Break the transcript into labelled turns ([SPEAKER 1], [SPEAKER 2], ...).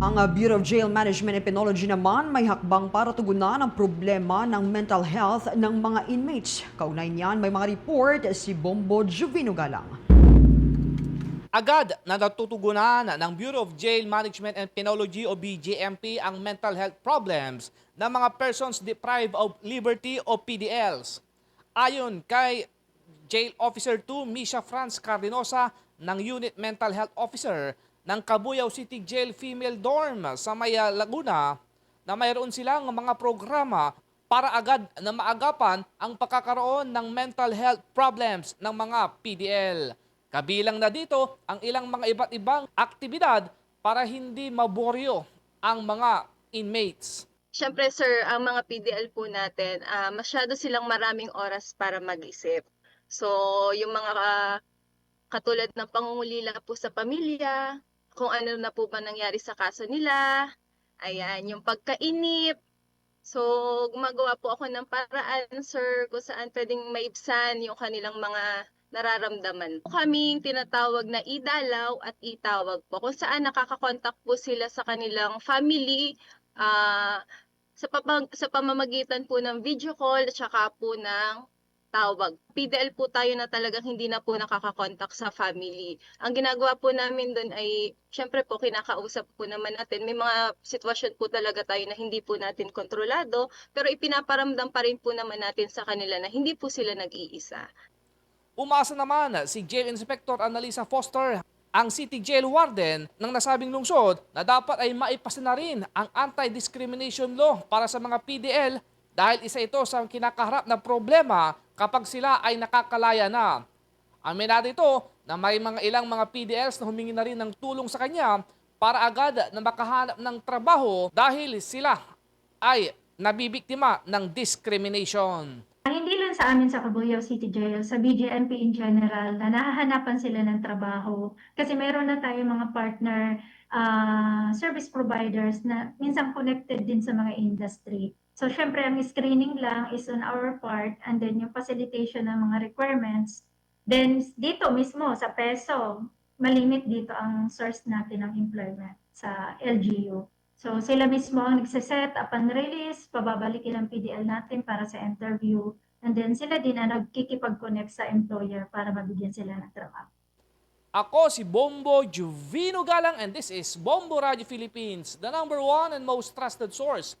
[SPEAKER 1] Ang uh, Bureau of Jail Management and Penology naman may hakbang para tugunan ang problema ng mental health ng mga inmates. Kaunay niyan, may mga report si Bombo Juvino Galang.
[SPEAKER 2] Agad na natutugunan ng Bureau of Jail Management and Penology o BJMP ang mental health problems ng mga persons deprived of liberty o PDLs. Ayon kay Jail Officer 2 Misha Franz Cardinosa ng Unit Mental Health Officer ng Cabuyao City Jail Female Dorm sa Maya Laguna na mayroon silang mga programa para agad na maagapan ang pagkakaroon ng mental health problems ng mga PDL. Kabilang na dito ang ilang mga iba't ibang aktibidad para hindi maboryo ang mga inmates.
[SPEAKER 3] Siyempre sir, ang mga PDL po natin, ah, masyado silang maraming oras para mag-isip. So, yung mga ah, katulad ng pangungulila po sa pamilya, kung ano na po ba nangyari sa kaso nila, ayan, yung pagkainip. So, gumagawa po ako ng paraan, sir, kung saan pwedeng maibsan yung kanilang mga nararamdaman. Kaming tinatawag na idalaw at itawag po, kung saan nakakakontak po sila sa kanilang family, ah, sa, papag- sa pamamagitan po ng video call at saka po ng tawag. PDL po tayo na talagang hindi na po nakakakontak sa family. Ang ginagawa po namin doon ay, syempre po, kinakausap po naman natin. May mga sitwasyon po talaga tayo na hindi po natin kontrolado, pero ipinaparamdam pa rin po naman natin sa kanila na hindi po sila nag-iisa.
[SPEAKER 2] Umasa naman si Jail Inspector Annalisa Foster, ang City Jail Warden ng nasabing lungsod na dapat ay maipasa na rin ang anti-discrimination law para sa mga PDL dahil isa ito sa kinakaharap na problema kapag sila ay nakakalaya na. Aminado ito na may mga ilang mga PDLs na humingi na rin ng tulong sa kanya para agad na makahanap ng trabaho dahil sila ay nabibiktima ng discrimination.
[SPEAKER 4] Hindi lang sa amin sa Cabuyao City Jail, sa BJMP in general, na nahahanapan sila ng trabaho. Kasi meron na tayo mga partner ah, service providers na minsan connected din sa mga industry. So, syempre, ang screening lang is on our part and then yung facilitation ng mga requirements. Then, dito mismo sa peso, malimit dito ang source natin ng employment sa LGU. So, sila mismo ang nagsiset upon release, pababalikin ang PDL natin para sa interview. And then sila din ang nagkikipag-connect sa employer para mabigyan sila ng trabaho.
[SPEAKER 2] Ako si Bombo Juvino Galang and this is Bombo Radio Philippines, the number one and most trusted source